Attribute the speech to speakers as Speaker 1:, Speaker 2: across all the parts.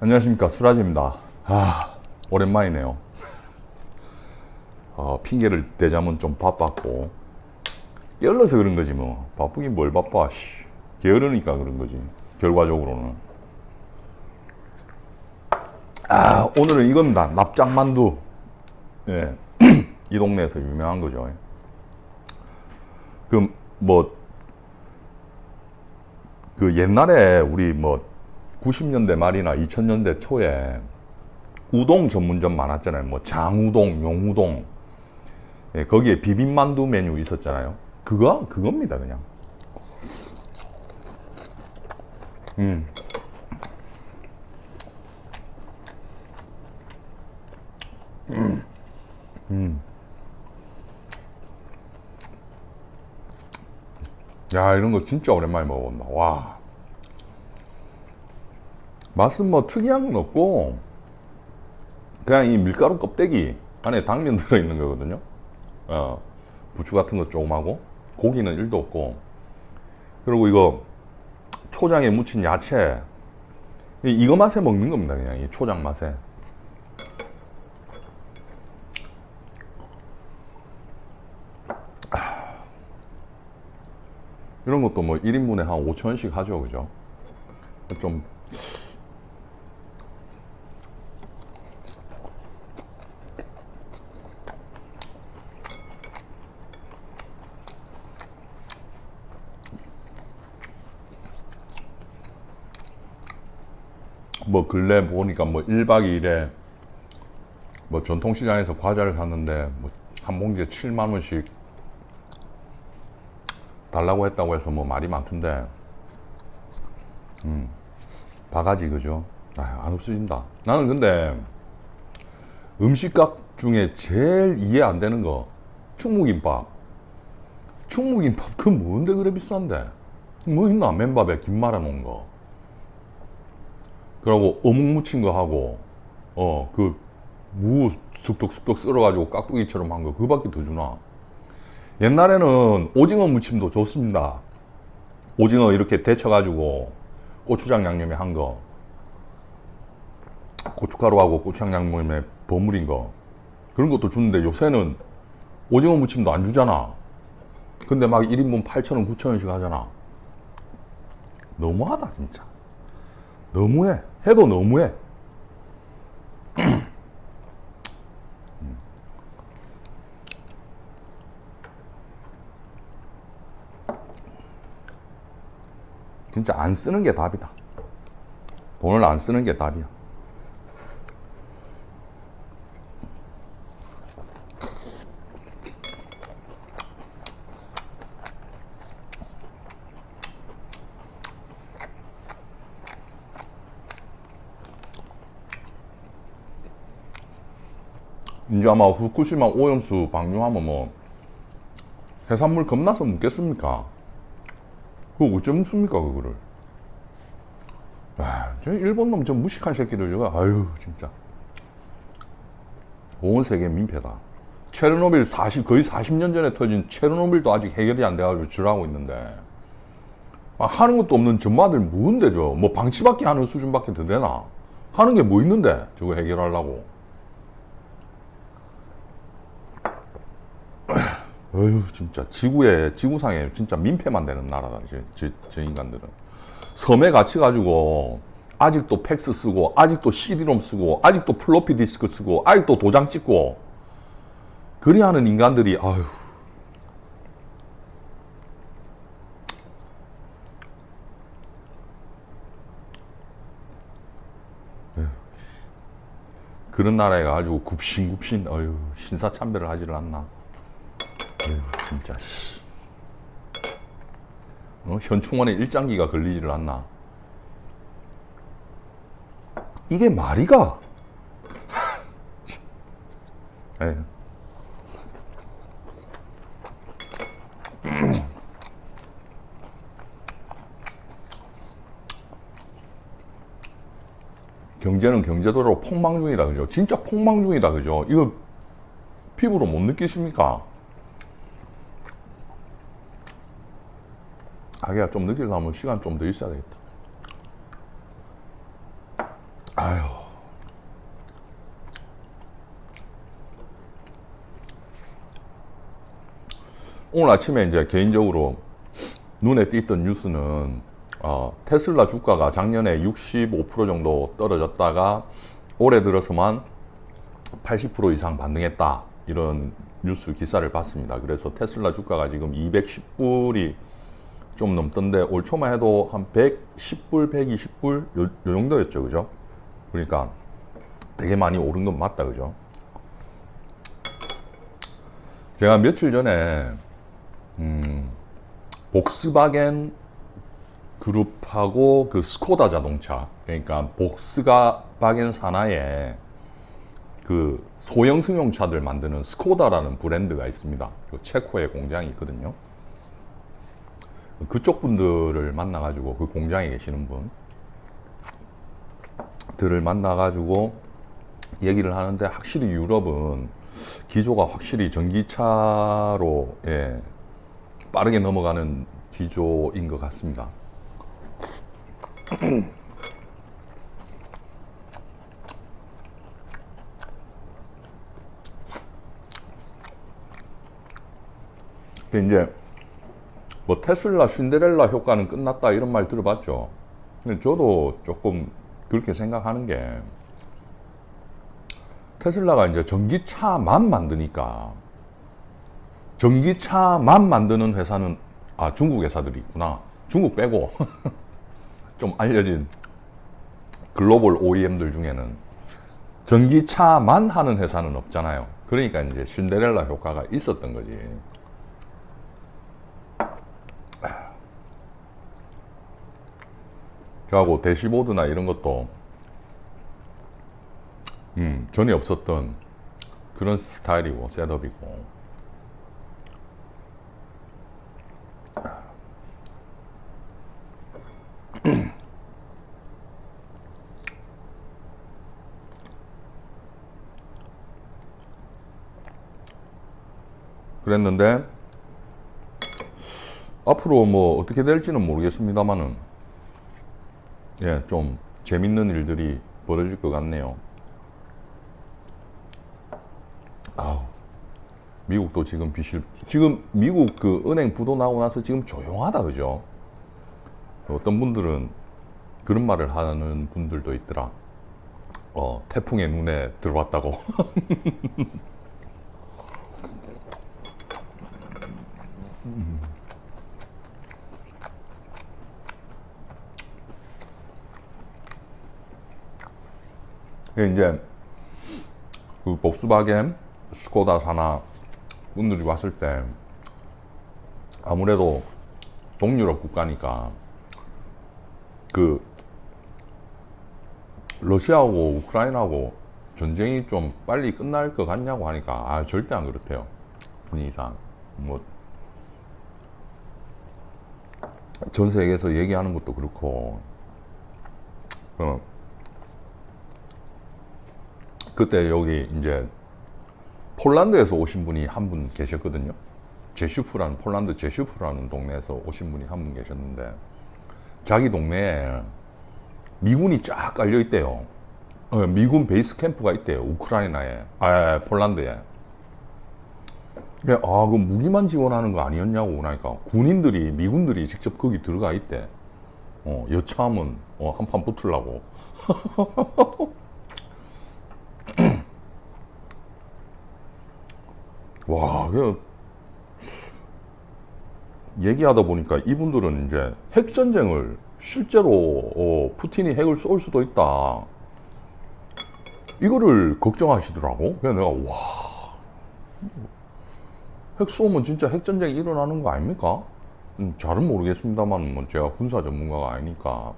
Speaker 1: 안녕하십니까 수라지입니다. 아 오랜만이네요. 어, 핑계를 대자면 좀 바빴고 게을러서 그런 거지 뭐 바쁘긴 뭘 바빠 씨. 게으르니까 그런 거지 결과적으로는 아 오늘은 이겁니다 납작만두 예. 이 동네에서 유명한 거죠 그뭐 그 옛날에 우리 뭐 90년대 말이나 2000년대 초에 우동 전문점 많았잖아요. 뭐 장우동, 용우동. 예, 거기에 비빔만두 메뉴 있었잖아요. 그거 그겁니다, 그냥. 음. 음. 음. 야, 이런 거 진짜 오랜만에 먹어본다. 와. 맛은 뭐 특이한 건 없고 그냥 이 밀가루 껍데기 안에 당면 들어있는 거거든요. 어, 부추 같은 거 조금 하고 고기는 1도 없고. 그리고 이거 초장에 묻힌 야채. 이- 이거 맛에 먹는 겁니다 그냥 이 초장 맛에. 아. 이런 것도 뭐 1인분에 한 5천원씩 하죠 그죠? 좀 뭐 근래 보니까 뭐 1박 2일에 뭐 전통시장에서 과자를 샀는데 뭐 한 봉지에 7만 원씩 달라고 했다고 해서 뭐 말이 많던데. 음 바가지 그죠? 아, 안 없어진다. 나는 근데 음식값 중에 제일 이해 안 되는 거 충무김밥. 충무김밥 그 뭔데 그래 비싼데? 뭐 있나? 맨밥에 김 말아 놓은 거 그러고 어묵 무친 거 하고 어 그무 쑥덕쑥덕 썰어가지고 깍두기처럼 한 거 그밖에 더 주나. 옛날에는 오징어 무침도 좋습니다. 오징어 이렇게 데쳐가지고 고추장 양념에 한 거 고춧가루하고 고추장 양념에 버무린 거 그런 것도 주는데 요새는 오징어 무침도 안 주잖아. 근데 막 1인분 8,000원 9,000원씩 하잖아. 너무하다 진짜 너무해. 해도 너무해. 진짜 안 쓰는 게 답이다. 돈을 안 쓰는 게 답이야. 이제 아마 후쿠시마 오염수 방류하면 뭐 해산물 겁나서 묻겠습니까? 그거 어째 묻습니까 그거를? 아, 저 일본 놈 저 무식한 새끼들 저거 아유 진짜 온 세계 민폐다. 체르노빌 40 거의 40년 전에 터진 체르노빌도 아직 해결이 안 돼가지고 줄하고 있는데 아, 하는 것도 없는 전마들 뭔데 저뭐 방치밖에 하는 수준밖에 더 되나? 하는 게 뭐 있는데 저거 해결하려고? 어휴 진짜. 지구에 지구상에 진짜 민폐만 되는 나라다 저, 저, 저 인간들은. 섬에 갇혀 가지고 아직도 팩스 쓰고 아직도 CD롬 쓰고 아직도 플로피 디스크 쓰고 아직도 도장 찍고 그리 하는 인간들이 아휴. 그런 나라에 가지고 굽신굽신 어휴 신사참배를 하지를 않나 어휴, 진짜 씨. 어? 현충원에 일장기가 걸리지를 않나? 이게 말이가? 에휴. 경제는 경제도로 폭망 중이다 그죠? 진짜 폭망 중이다 그죠? 이거 피부로 못 느끼십니까? 자기가 좀 느끼려면 시간 좀 더 있어야 되겠다. 아유. 오늘 아침에 이제 개인적으로 눈에 띄었던 뉴스는 어, 테슬라 주가가 작년에 65% 정도 떨어졌다가 올해 들어서만 80% 이상 반등했다 이런 뉴스 기사를 봤습니다. 그래서 테슬라 주가가 지금 210불이 좀 넘던데 올 초만 해도 한 110불, 120불 요, 요 정도였죠, 그죠? 그러니까 되게 많이 오른 건 맞다, 그죠? 제가 며칠 전에 음, 복스바겐 그룹하고 그 스코다 자동차 그러니까 복스바겐 산하에 그 소형 승용차들 만드는 스코다라는 브랜드가 있습니다. 그 체코에 공장이 있거든요. 그쪽 분들을 만나가지고 그 공장에 계시는 분들을 만나가지고 얘기를 하는데 확실히 유럽은 기조가 확실히 전기차로 예, 빠르게 넘어가는 기조인 것 같습니다. 그 이제 뭐 테슬라 신데렐라 효과는 끝났다 이런 말 들어봤죠. 근데 저도 조금 그렇게 생각하는 게 테슬라가 이제 전기차만 만드니까 전기차만 만드는 회사는 아 중국 회사들이 있구나. 중국 빼고 좀 알려진 글로벌 OEM들 중에는 전기차만 하는 회사는 없잖아요. 그러니까 이제 신데렐라 효과가 있었던 거지. 하고 대시보드나 이런 것도 음, 전에 없었던 그런 스타일이고 셋업이고. 그랬는데 앞으로 뭐 어떻게 될지는 모르겠습니다만은 예, 좀 재밌는 일들이 벌어질 것 같네요. 아우, 미국도 지금 비실, 지금 미국 그 은행 부도 나고 나서 지금 조용하다, 그죠? 어떤 분들은 그런 말을 하는 분들도 있더라. 어, 태풍의 눈에 들어왔다고. 이게 이제 그 복스바겐, 스코다 산하 분들이 왔을 때 아무래도 동유럽 국가니까 그 러시아하고 우크라이나하고 전쟁이 좀 빨리 끝날 것 같냐고 하니까 아 절대 안 그렇대요. 분위기상. 뭐 전 세계에서 얘기하는 것도 그렇고. 어, 그때 여기 이제 폴란드에서 오신 분이 한 분 계셨거든요. 제슈프라는 폴란드 제슈프라는 동네에서 오신 분이 한 분 계셨는데 자기 동네에 미군이 쫙 깔려 있대요. 어, 미군 베이스 캠프가 있대요. 우크라이나에, 아, 폴란드에. 예, 아, 그 무기만 지원하는 거 아니었냐고 그러니까 군인들이 미군들이 직접 거기 들어가 있대. 어, 여차하면 어, 한판 붙으려고. 와, 그 얘기하다 보니까 이분들은 이제 핵 전쟁을 실제로 어, 푸틴이 핵을 쏠 수도 있다. 이거를 걱정하시더라고. 그래서 내가 와, 핵 쏘면 진짜 핵 전쟁이 일어나는 거 아닙니까? 음, 잘은 모르겠습니다만 뭐 제가 군사 전문가가 아니니까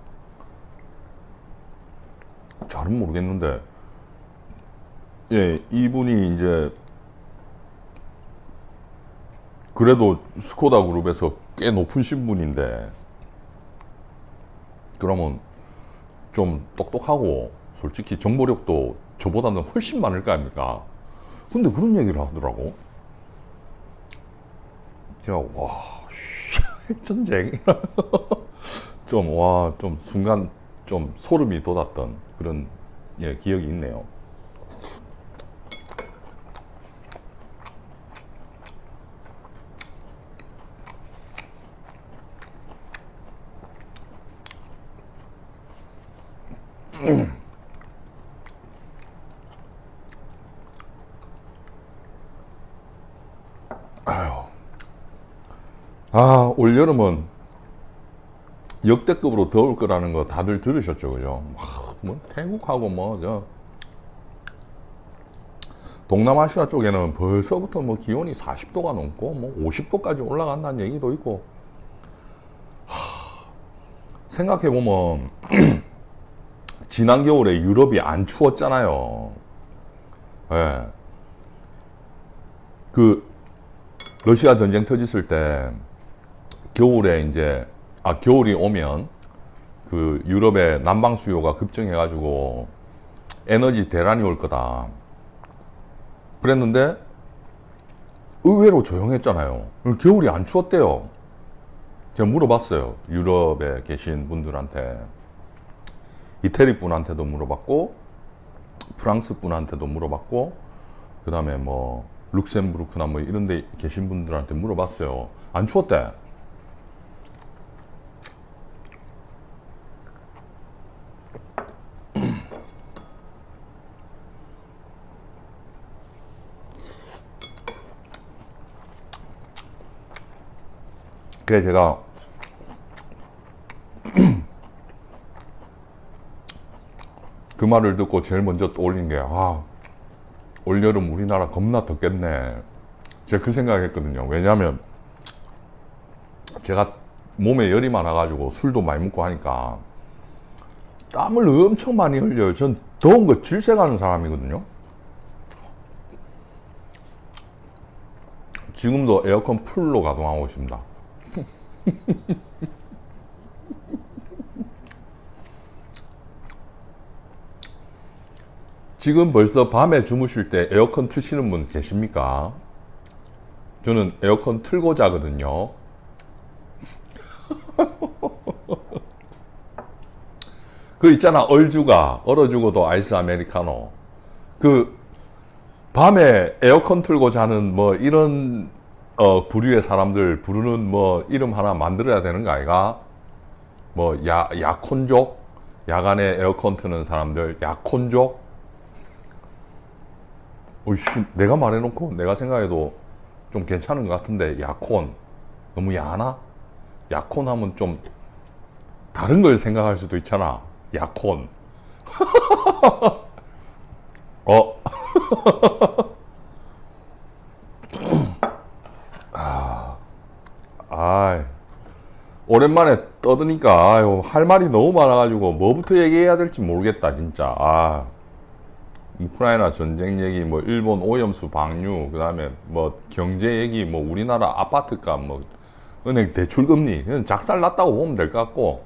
Speaker 1: 잘은 모르겠는데 예, 이분이 이제 그래도 스코다 그룹에서 꽤 높은 신분인데 그러면 좀 똑똑하고 솔직히 정보력도 저보다는 훨씬 많을 거 아닙니까? 근데 그런 얘기를 하더라고. 제가 와, 씨, 핵전쟁 좀 와, 좀 순간 좀 소름이 돋았던 그런 예, 기억이 있네요. 아, 올 여름은 역대급으로 더울 거라는 거 다들 들으셨죠, 그죠? 와, 뭐 태국하고 뭐 저 동남아시아 쪽에는 벌써부터 뭐 기온이 40도가 넘고 뭐 50도까지 올라간다는 얘기도 있고 생각해 보면 지난 겨울에 유럽이 안 추웠잖아요. 예. 그 러시아 전쟁 터졌을 때 겨울에 이제 아 겨울이 오면 그 유럽의 난방 수요가 급증해 가지고 에너지 대란이 올 거다. 그랬는데 의외로 조용했잖아요. 겨울이 안 추웠대요. 제가 물어봤어요. 유럽에 계신 분들한테. 이태리 분한테도 물어봤고, 프랑스 분한테도 물어봤고, 그 다음에 뭐, 룩셈부르크나 뭐 이런 데 계신 분들한테 물어봤어요. 안 추웠대. 그래 제가 그 말을 듣고 제일 먼저 떠올린 게 아, 올여름 우리나라 겁나 덥겠네. 제가 그 생각했거든요. 왜냐하면 제가 몸에 열이 많아가지고 술도 많이 먹고 하니까 땀을 엄청 많이 흘려요. 전 더운 거 질색하는 사람이거든요. 지금도 에어컨 풀로 가동하고 있습니다. 지금 벌써 밤에 주무실 때 에어컨 트시는 분 계십니까? 저는 에어컨 틀고 자거든요. 그 있잖아 얼주가 얼어 죽어도 아이스 아메리카노. 그 밤에 에어컨 틀고 자는 뭐 이런 어, 부류의 사람들 부르는 뭐 이름 하나 만들어야 되는 거 아이가? 뭐 야, 야콘족? 야간에 에어컨 트는 사람들 야콘족? 어이씨, 내가 말해놓고 내가 생각해도 좀 괜찮은 것 같은데 야콘 너무 야하나? 야콘 하면 좀 다른 걸 생각할 수도 있잖아 야콘 어 아, 오랜만에 떠드니까 아유, 할 말이 너무 많아가지고 뭐부터 얘기해야 될지 모르겠다 진짜. 아, 우크라이나 전쟁 얘기, 뭐 일본 오염수 방류, 그 다음에 뭐 경제 얘기, 뭐 우리나라 아파트값, 뭐 은행 대출 금리, 그냥 작살 났다고 보면 될 것 같고.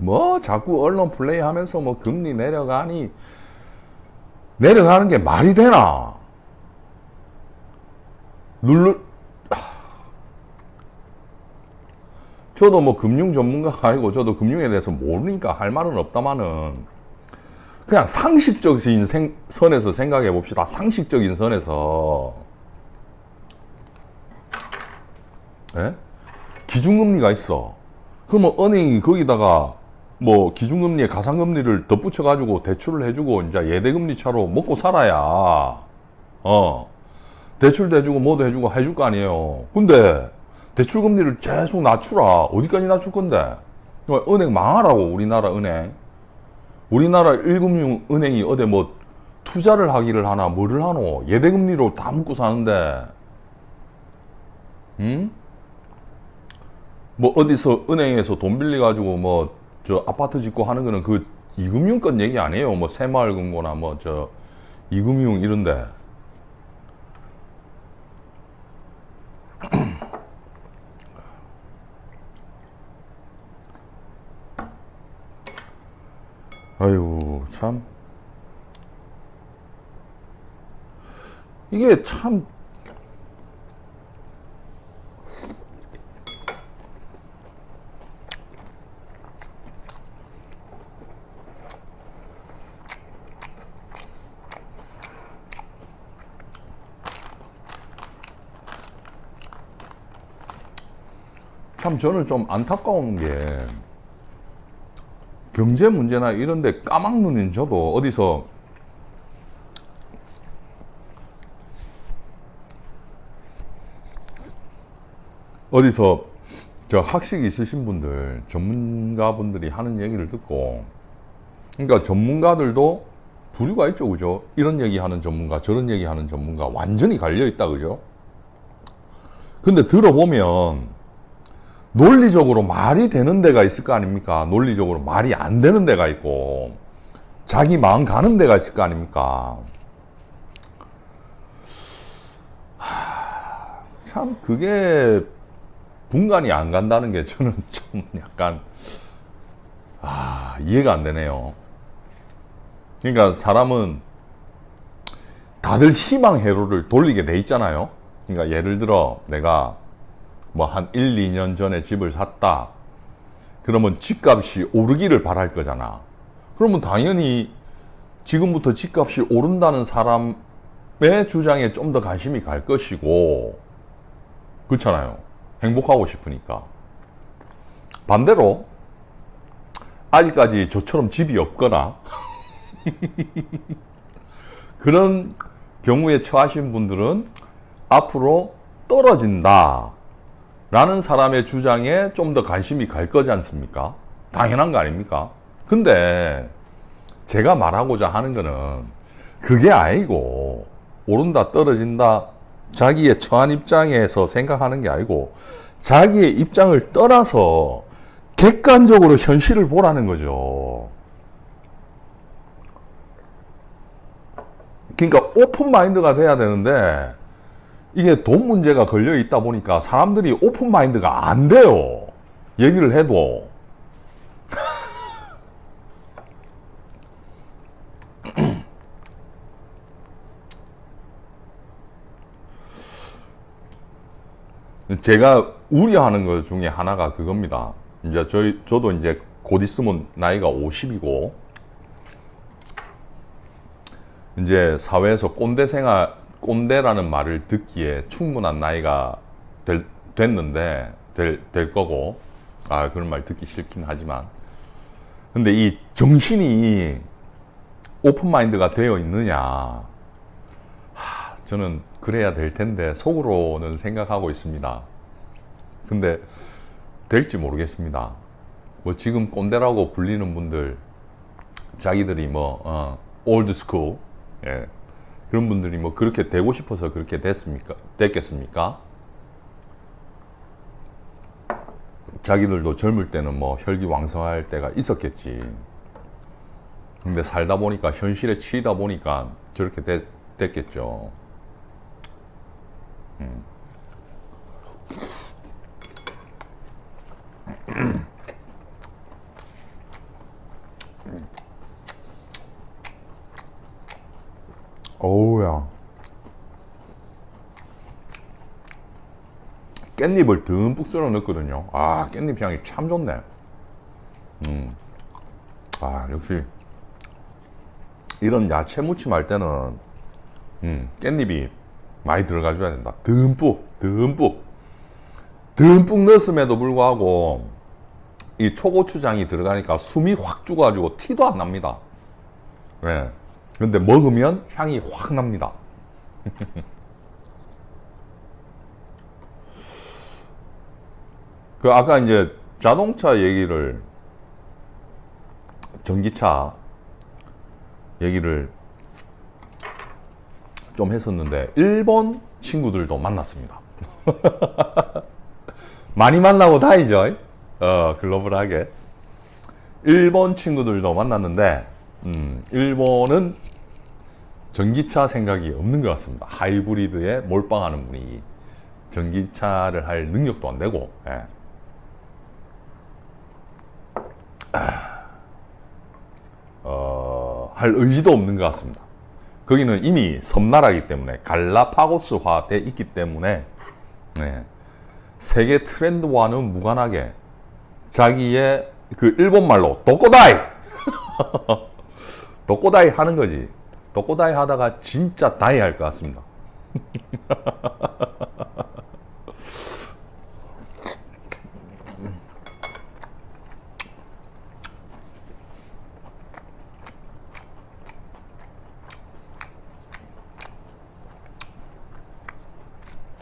Speaker 1: 뭐 자꾸 언론 플레이 하면서 뭐 금리 내려가니 내려가는 게 말이 되나? 눌러 저도 뭐 금융 전문가가 아니고 저도 금융에 대해서 모르니까 할 말은 없다마는 그냥 상식적인 생, 선에서 생각해 봅시다. 상식적인 선에서 예? 기준금리가 있어. 그러면 은행이 거기다가 뭐 기준금리에 가상금리를 덧붙여 가지고 대출을 해주고 이제 예대금리 차로 먹고 살아야 어 대출도 해주고 뭐도 해주고 해줄 거 아니에요. 근데 대출 금리를 계속 낮추라. 어디까지 낮출 건데? 은행 망하라고 우리나라 은행. 우리나라 1금융 은행이 어디 뭐 투자를 하기를 하나 뭐를 하노? 예대금리로 다 먹고 사는데, 응? 뭐 어디서 은행에서 돈 빌려 가지고 뭐 저 아파트 짓고 하는 거는 그 이금융권 얘기 아니에요. 뭐 새마을금고나 뭐 저 이금융 이런데. 아유, 참. 이게 참. 참 저는 좀 안타까운 게 경제 문제나 이런데 까막눈인 저도 어디서 어디서 저 학식 있으신 분들 전문가분들이 하는 얘기를 듣고 그러니까 전문가들도 부류가 있죠 그죠? 이런 얘기하는 전문가 저런 얘기하는 전문가 완전히 갈려 있다 그죠? 근데 들어보면 논리적으로 말이 되는 데가 있을 거 아닙니까? 논리적으로 말이 안 되는 데가 있고, 자기 마음 가는 데가 있을 거 아닙니까? 하, 참, 그게 분간이 안 간다는 게 저는 좀 약간, 아, 이해가 안 되네요. 그러니까 사람은 다들 희망 회로를 돌리게 돼 있잖아요. 그러니까 예를 들어 내가 뭐 한 1, 2년 전에 집을 샀다. 그러면 집값이 오르기를 바랄 거잖아. 그러면 당연히 지금부터 집값이 오른다는 사람의 주장에 좀 더 관심이 갈 것이고, 그렇잖아요. 행복하고 싶으니까. 반대로, 아직까지 저처럼 집이 없거나, 그런 경우에 처하신 분들은 앞으로 떨어진다. 라는 사람의 주장에 좀 더 관심이 갈 거지 않습니까? 당연한 거 아닙니까? 근데 제가 말하고자 하는 거는 그게 아니고 오른다 떨어진다 자기의 처한 입장에서 생각하는 게 아니고 자기의 입장을 떠나서 객관적으로 현실을 보라는 거죠. 그러니까 오픈 마인드가 돼야 되는데 이게 돈 문제가 걸려 있다 보니까 사람들이 오픈 마인드가 안 돼요. 얘기를 해도. 제가 우려하는 것 중에 하나가 그겁니다. 이제 저희, 저도 이제 곧 있으면 나이가 50이고, 이제 사회에서 꼰대 생활, 꼰대라는 말을 듣기에 충분한 나이가 될, 됐는데, 될, 될 거고, 아, 그런 말 듣기 싫긴 하지만. 근데 이 정신이 오픈마인드가 되어 있느냐. 하, 저는 그래야 될 텐데, 속으로는 생각하고 있습니다. 근데 될지 모르겠습니다. 뭐 지금 꼰대라고 불리는 분들, 자기들이 뭐, 어, 올드 스쿨, 예. 그런 분들이 뭐 그렇게 되고 싶어서 그렇게 됐습니까? 됐겠습니까? 자기들도 젊을 때는 뭐 혈기 왕성할 때가 있었겠지. 근데 살다 보니까 현실에 치이다 보니까 저렇게 됐, 됐겠죠. 음. 어우야. 깻잎을 듬뿍 썰어 넣거든요. 아, 깻잎 향이 참 좋네. 음. 아, 역시. 이런 야채 무침 할 때는, 음, 깻잎이 많이 들어가줘야 된다. 듬뿍, 듬뿍. 듬뿍 넣었음에도 불구하고, 이 초고추장이 들어가니까 숨이 확 죽어가지고 티도 안 납니다. 네. 근데 먹으면 향이 확 납니다. 그 아까 이제 자동차 얘기를 전기차 얘기를 좀 했었는데 일본 친구들도 만났습니다. 많이 만나고 다니죠. 어, 글로벌하게. 일본 친구들도 만났는데 음, 일본은 전기차 생각이 없는 것 같습니다. 하이브리드에 몰빵하는 분위기. 전기차를 할 능력도 안 되고, 예. 아, 어, 할 의지도 없는 것 같습니다. 거기는 이미 섬나라이기 때문에 갈라파고스화 돼 있기 때문에 네. 세계 트렌드와는 무관하게 자기의 그 일본 말로 도코다이 독고다이 하는 거지. 독고다이 하다가 진짜 다이 할 것 같습니다.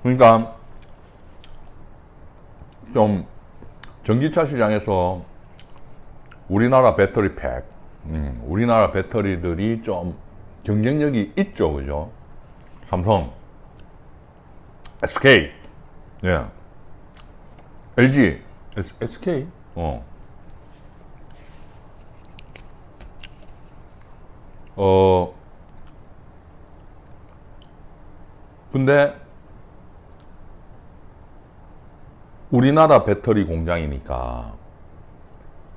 Speaker 1: 그러니까 좀 전기차 시장에서 우리나라 배터리 팩 우리나라 배터리들이 좀 경쟁력이 있죠, 그죠? 삼성, SK, 예, LG, S, SK, 어, 어, 근데 우리나라 배터리 공장이니까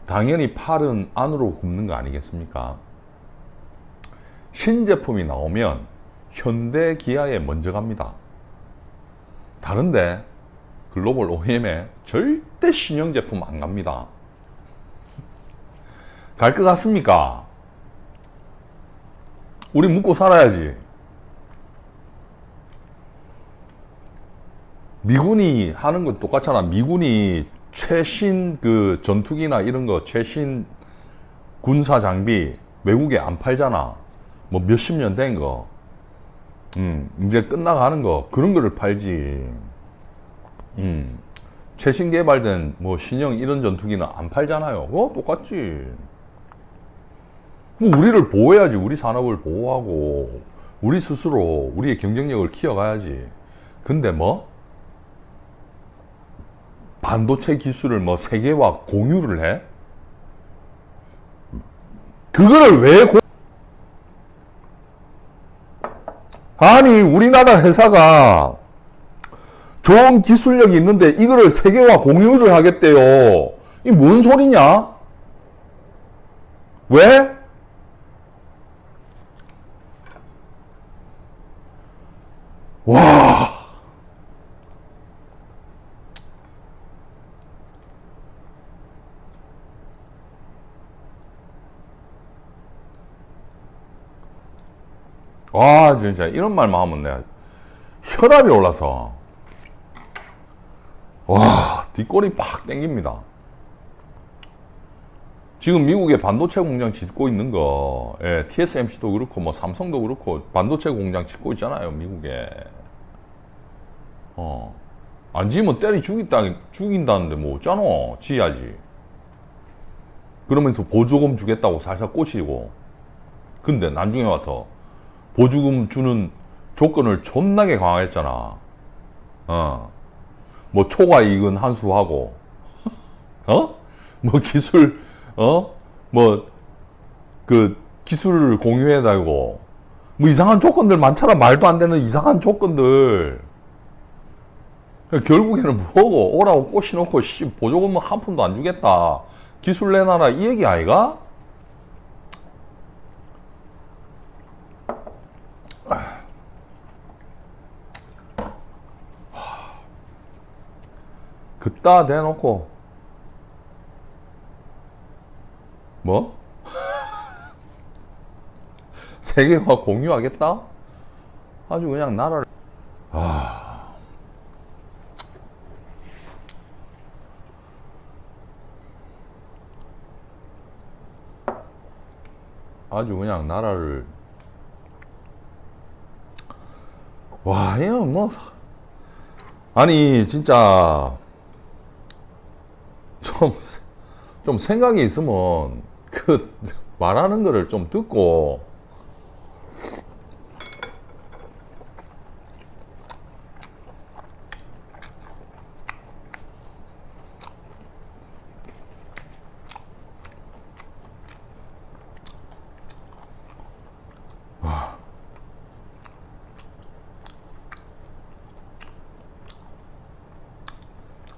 Speaker 1: 당연히 팔은 안으로 굽는 거 아니겠습니까? 신제품이 나오면 현대 기아에 먼저 갑니다. 다른데 글로벌 OEM에 절대 신형 제품 안 갑니다. 갈 것 같습니까? 우리 묵고 살아야지. 미군이 하는 건 똑같잖아. 미군이 최신 그 전투기나 이런 거 최신 군사 장비 외국에 안 팔잖아. 뭐 몇십 년 된 거. 음, 이제 끝나가는 거. 그런 거를 팔지. 음, 최신 개발된 뭐 신형 이런 전투기는 안 팔잖아요. 그거 똑같지. 우리를 보호해야지. 우리 산업을 보호하고, 우리 스스로 우리의 경쟁력을 키워가야지. 근데 뭐? 반도체 기술을 뭐 세계와 공유를 해? 그거를 왜 고... 아니 우리나라 회사가 좋은 기술력이 있는데 이거를 세계와 공유를 하겠대요. 이 뭔 소리냐? 왜? 와. 와 진짜 이런 말만 하면 내가 혈압이 올라서 와 뒷골이 팍 땡깁니다. 지금 미국에 반도체 공장 짓고 있는 거, 예, TSMC도 그렇고 뭐 삼성도 그렇고 반도체 공장 짓고 있잖아요 미국에. 어, 안 지으면 때리 죽인다 죽인다는데 뭐 어쩌노 지야지. 그러면서 보조금 주겠다고 살살 꼬시고, 근데 나중에 와서 보조금 주는 조건을 존나게 강화했잖아. 어. 뭐 초과 이익은 한수하고, 어? 뭐 기술, 어? 뭐, 그, 기술을 공유해 달고, 뭐 이상한 조건들 많잖아. 말도 안 되는 이상한 조건들. 결국에는 뭐고, 오라고 꼬시놓고, 씨, 보조금은 한 푼도 안 주겠다. 기술 내놔라. 이 얘기 아이가? 그따 대놓고. 뭐? 세계와 공유하겠다? 아주 그냥 나라를. 아... 아주 그냥 나라를. 와, 이거 뭐. 아니 진짜 좀, 좀 생각이 있으면 그 말하는 거를 좀 듣고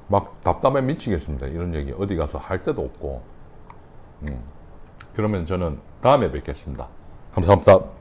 Speaker 1: 막 답답해 미치겠습니다. 이런 얘기 어디 가서 할 데도 없고. 음. 그러면 저는 다음에 뵙겠습니다. 감사합니다. 끝.